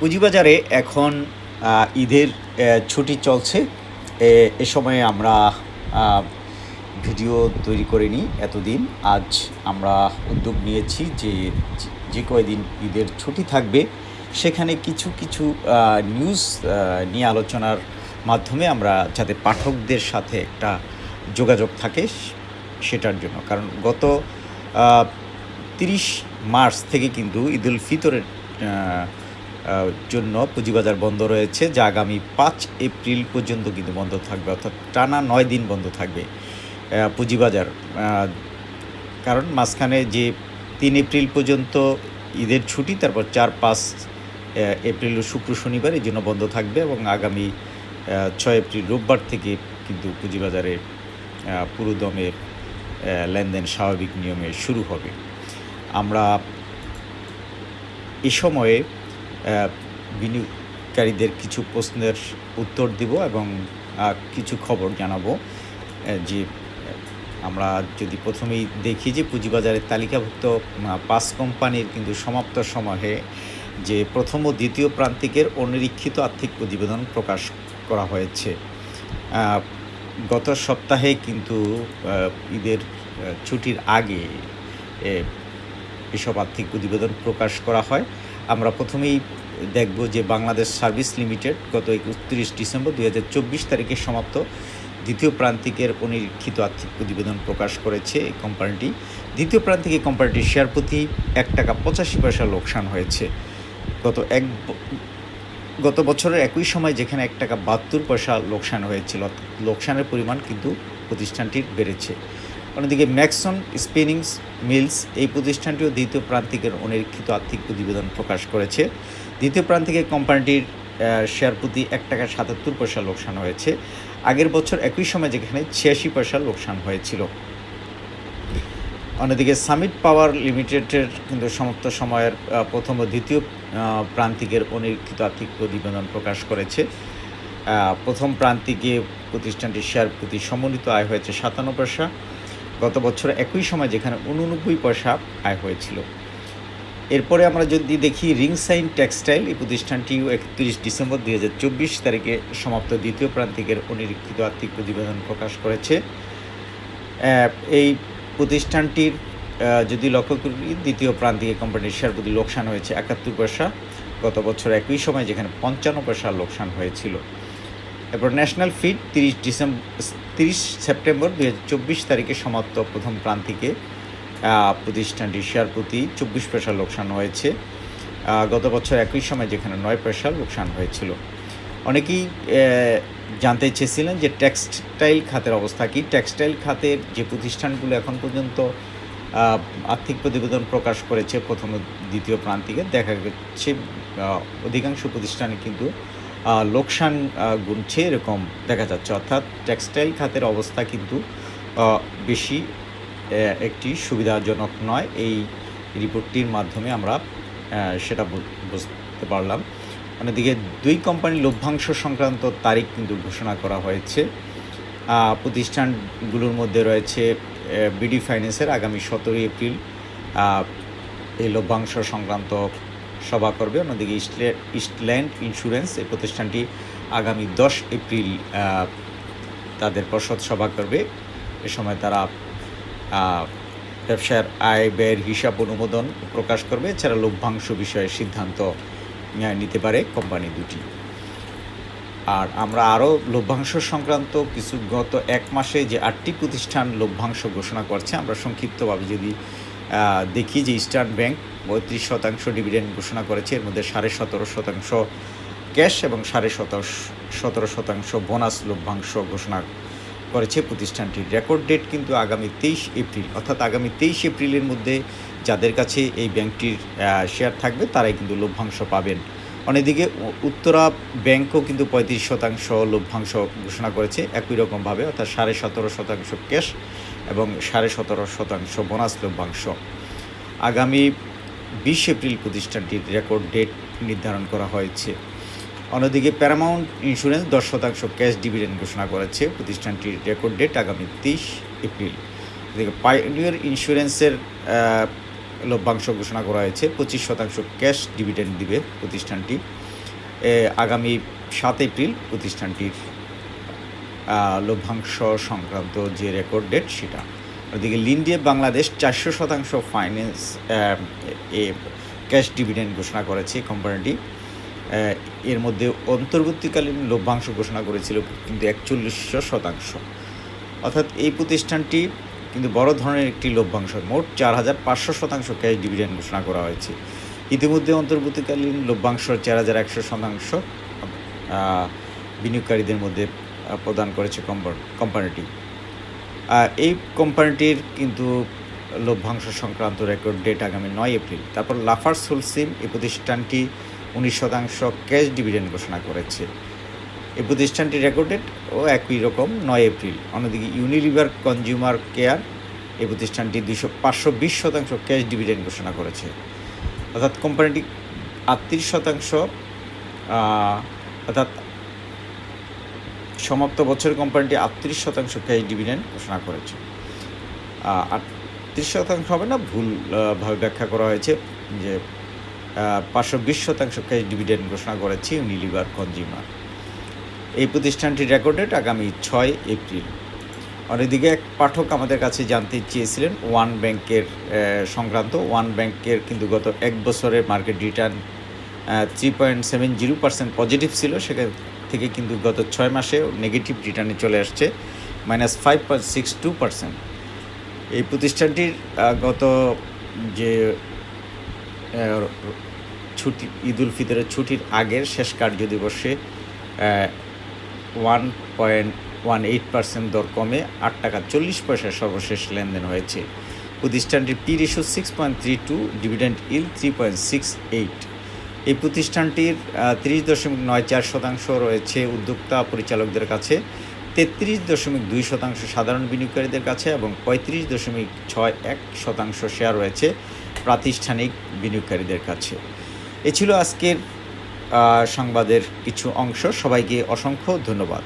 পুঁজিবাজারে এখন ঈদের ছুটি চলছে। এ সময়ে আমরা ভিডিও তৈরি করিনি এতদিন। আজ আমরা উদ্যোগ নিয়েছি যে, যে- কয়দিন ঈদের ছুটি থাকবে, সেখানে কিছু কিছু নিউজ নিয়ে আলোচনার মাধ্যমে আমরা যাতে পাঠকদের সাথে একটা যোগাযোগ থাকে, সেটার জন্য। কারণ গত তিরিশ মার্চ থেকে কিন্তু ঈদুল ফিতরের জন্য পুঁজিবাজার বন্ধ রয়েছে যা আগামী পাঁচ এপ্রিল পর্যন্ত কিন্তু বন্ধ থাকবে অর্থাৎ টানা নয় দিন বন্ধ থাকবে পুঁজিবাজার। কারণ মাঝখানে যে তিন এপ্রিল পর্যন্ত ঈদের ছুটি তারপর চার পাঁচ এপ্রিল ও শুক্র শনিবার এই জন্য বন্ধ থাকবে এবং আগামী ছয় এপ্রিল রোববার থেকে কিন্তু পুঁজিবাজারে আহ, পুরো দমে লেনদেন স্বাভাবিক নিয়মে শুরু হবে। আমরা এ সময়ে বিনিয়োগকারীদের কিছু প্রশ্নের উত্তর দিব এবং কিছু খবর জানাব। যে, আমরা যদি প্রথমেই দেখি যে পুঁজিবাজারের তালিকাভুক্ত পাঁচ কোম্পানির কিন্তু সমাপ্ত সময়ে যে প্রথম ও দ্বিতীয় প্রান্তিকের অনিরীক্ষিত আর্থিক প্রতিবেদন প্রকাশ করা হয়েছে। গত সপ্তাহে কিন্তু ঈদের ছুটির আগে এসব আর্থিক প্রতিবেদন প্রকাশ করা হয়। আমরা প্রথমেই দেখব যে বাংলাদেশ সার্ভিস লিমিটেড গত একত্রিশ ডিসেম্বর দুই হাজার চব্বিশ তারিখে সমাপ্ত দ্বিতীয় প্রান্তিকের অনিরীক্ষিত আর্থিক প্রতিবেদন প্রকাশ করেছে এই কোম্পানিটি। দ্বিতীয় প্রান্তিকে কোম্পানিটির শেয়ার প্রতি এক টাকা পঁচাশি পয়সা লোকসান হয়েছে। গত এক গত বছরের একই সময় যেখানে এক টাকা বাহাত্তর পয়সা লোকসান হয়েছিল লোকসানের পরিমাণ কিন্তু প্রতিষ্ঠানটির বেড়েছে। অন্যদিকে ম্যাক্সন, স্পিনিংস, মিলস এই প্রতিষ্ঠানটিও দ্বিতীয় প্রান্তিকের অনিরীক্ষিত আর্থিক প্রতিবেদন প্রকাশ করেছে। দ্বিতীয় প্রান্তিকে কোম্পানিটির শেয়ার প্রতি এক টাকা সাতাত্তর পয়সা লোকসান হয়েছে। আগের বছর একই সময় যেখানে ছিয়াশি পয়সা লোকসান হয়েছিল। অন্যদিকে সামিট পাওয়ার লিমিটেডের কিন্তু সমাপ্ত সময়ের প্রথম ও দ্বিতীয় প্রান্তিকের অনিরীক্ষিত আর্থিক প্রতিবেদন প্রকাশ করেছে। প্রথম প্রান্তিকে প্রতিষ্ঠানটির শেয়ার প্রতি সমন্বিত আয় হয়েছে সাতান্ন পয়সা। গত বছর একই সময় যেখানে উননব্বই পয়সা আয় হয়েছিল। এরপরে আমরা যদি দেখি রিং সাইন টেক্সটাইল, এই প্রতিষ্ঠানটিও একত্রিশ ডিসেম্বর দুই হাজার চব্বিশ তারিখে সমাপ্ত দ্বিতীয় প্রান্তিকের অনিরীক্ষিত আর্থিক প্রতিবেদন প্রকাশ করেছে। এই প্রতিষ্ঠানটির যদি লক্ষ্য করি, দ্বিতীয় প্রান্তিকে কোম্পানির শেয়ার প্রতি লোকসান হয়েছে একাত্তর পয়সা। গত বছর একই সময় যেখানে পঞ্চান্ন পয়সা লোকসান হয়েছিল। এরপর ন্যাশনাল ফিড তিরিশ ডিসেম্বর তিরিশ সেপ্টেম্বর দুই হাজার চব্বিশ তারিখে সমাপ্ত প্রথম প্রান্তিকে প্রতিষ্ঠানটির শেয়ার প্রতি চব্বিশ পয়সা লোকসান হয়েছে। গত বছর একই সময় যেখানে নয় পয়সা লোকসান হয়েছিল। অনেকেই জানতে চেয়েছিলেন যে টেক্সটাইল খাতের অবস্থা কী? টেক্সটাইল খাতের যে প্রতিষ্ঠানগুলো এখন পর্যন্ত আর্থিক প্রতিবেদন প্রকাশ করেছে প্রথম দ্বিতীয় প্রান্তিকে, দেখা গেছে অধিকাংশ প্রতিষ্ঠানে কিন্তু লোকসান গুনছে এরকম দেখা যাচ্ছে। অর্থাৎ টেক্সটাইল খাতের অবস্থা কিন্তু বেশি একটি সুবিধাজনক নয়। এই রিপোর্টটির মাধ্যমে আমরা সেটা বুঝতে পারলাম। অন্যদিকে দুই কোম্পানির লভ্যাংশ সংক্রান্ত তারিখ কিন্তু ঘোষণা করা হয়েছে। প্রতিষ্ঠানগুলোর মধ্যে রয়েছে বিডি ফাইন্যান্সের আগামী সতেরোই এপ্রিল এই লভ্যাংশ সংক্রান্ত সভা করবে। অন্যদিকে ইস্টলে- ইস্টল্যান্ড ইন্স্যুরেন্স এই প্রতিষ্ঠানটি আগামী দশ এপ্রিল তাদের পর্ষদ সভা করবে। এ সময় তারা ব্যবসার আয় ব্যয়ের হিসাব অনুমোদন প্রকাশ করবে। এছাড়া লভ্যাংশ বিষয়ে সিদ্ধান্ত নিতে পারে কোম্পানি দুটি। আর আমরা আরও লভ্যাংশ সংক্রান্ত কিছু গত এক মাসে যে আটটি প্রতিষ্ঠান লভ্যাংশ ঘোষণা করছে, আমরা সংক্ষিপ্তভাবে যদি দেখি যে ইস্টার্ন ব্যাংক পঁয়ত্রিশ শতাংশ ডিভিডেন্ড ঘোষণা করেছে। এর মধ্যে সাড়ে সতেরো শতাংশ ক্যাশ এবং সাড়ে সতেরো সতেরো শতাংশ বোনাস লভ্যাংশ ঘোষণা করেছে প্রতিষ্ঠানটির রেকর্ড ডেট কিন্তু আগামী তেইশ এপ্রিল। অর্থাৎ আগামী তেইশ এপ্রিলের মধ্যে যাদের কাছে এই ব্যাংকটির শেয়ার থাকবে, তারাই কিন্তু লভ্যাংশ পাবেন। অন্যদিকে উ- উত্তরা ব্যাংকও কিন্তু পঁয়ত্রিশ শতাংশ লভ্যাংশ ঘোষণা করেছে। একই রকমভাবে, অর্থাৎ সাড়ে সতেরো শতাংশ ক্যাশ এবং সাড়ে সতেরো শতাংশ বোনাস লভ্যাংশ। আগামী বিশ এপ্রিল প্রতিষ্ঠানটির রেকর্ড ডেট নির্ধারণ করা হয়েছে। অন্যদিকে প্যারামাউন্ট ইন্স্যুরেন্স দশ শতাংশ ক্যাশ ডিভিডেন্ড ঘোষণা করেছে। প্রতিষ্ঠানটির রেকর্ড ডেট আগামী তেইশ এপ্রিল। এদিকে পাইনিয়ার ইন্স্যুরেন্সের লভ্যাংশ ঘোষণা করা হয়েছে। পঁচিশ শতাংশ ক্যাশ ডিভিডেন্ড দিবে প্রতিষ্ঠানটি। আগামী সাত এপ্রিল প্রতিষ্ঠানটির লভ্যাংশ সংক্রান্ত যে রেকর্ড ডেট সেটা। ওদিকে লিন্ডিয়ে বাংলাদেশ চারশো শতাংশ ফাইন্যান্স এ ক্যাশ ডিভিডেন্ড ঘোষণা করেছে কোম্পানিটি এর মধ্যে অন্তর্বর্তীকালীন লভ্যাংশ ঘোষণা করেছিল কিন্তু একচল্লিশশো শতাংশ। অর্থাৎ এই প্রতিষ্ঠানটি কিন্তু বড় ধরনের একটি লভ্যাংশ। মোট চার হাজার পাঁচশো শতাংশ ক্যাশ ডিভিডেন্ড ঘোষণা করা হয়েছে। ইতিমধ্যে অন্তর্বর্তীকালীন লভ্যাংশ চার হাজার একশো শতাংশ বিনিয়োগকারীদের মধ্যে প্রদান করেছে কোম্পানি- কোম্পানিটি আহ, এই কোম্পানিটির কিন্তু লভ্যাংশ সংক্রান্ত রেকর্ড ডেট আগামী নয় এপ্রিল। তারপর লাফার্স হোলসিম এই প্রতিষ্ঠানটি উনিশ শতাংশ ক্যাশ ডিভিডেন্ড ঘোষণা করেছে। এই প্রতিষ্ঠানটির রেকর্ড ডেট ও একই রকম নয় এপ্রিল। অন্যদিকে ইউনিলিভার কনজিউমার কেয়ার এই প্রতিষ্ঠানটি দুশো পাঁচশো বিশ শতাংশ ক্যাশ ডিভিডেন্ড ঘোষণা করেছে। অর্থাৎ কোম্পানিটি আটত্রিশ শতাংশ অর্থাৎ সমাপ্ত বছর কোম্পানিটি আটত্রিশ শতাংশ ক্যাশ ডিভিডেন্ড ঘোষণা করেছে। আটত্রিশ শতাংশ হবে না, ভুল ভাবে ব্যাখ্যা করা হয়েছে যে পাঁচশো বিশ শতাংশ ক্যাশ ডিভিডেন্ড ঘোষণা করেছে ইউনিলিভার কনজিউমার এই প্রতিষ্ঠানটি রেকর্ডেড আগামী ছয় এপ্রিল। অন্যদিকে এক পাঠক আমাদের কাছে জানতে চেয়েছিলেন, ওয়ান ব্যাংকের সংক্রান্ত। ওয়ান ব্যাংকের কিন্তু গত এক বছরের market return three point seven zero percent positive ছিল, সেখান থেকে কিন্তু গত ছয় মাসে নেগেটিভ রিটার্নে চলে আসছে minus five six two percent এই প্রতিষ্ঠানটির গত যে ছুটি ঈদ উল ফিতরের ছুটির আগের শেষ কার্য দিবসে one point one eight percent দর কমে আট টাকা চল্লিশ পয়সা সর্বশেষ লেনদেন হয়েছে। প্রতিষ্ঠানটির P ratio six point three two dividend yield three point six eight এই প্রতিষ্ঠানটির তিরিশ দশমিক নয় চার শতাংশ রয়েছে উদ্যোক্তা পরিচালকদের কাছে, তেত্রিশ দশমিক দুই শতাংশ সাধারণ বিনিয়োগকারীদের কাছে এবং পঁয়ত্রিশ দশমিক ছয় এক শতাংশ শেয়ার রয়েছে প্রাতিষ্ঠানিক বিনিয়োগকারীদের কাছে। এ ছিল আজকের সংবাদের কিছু অংশ। সবাইকে অসংখ্য ধন্যবাদ।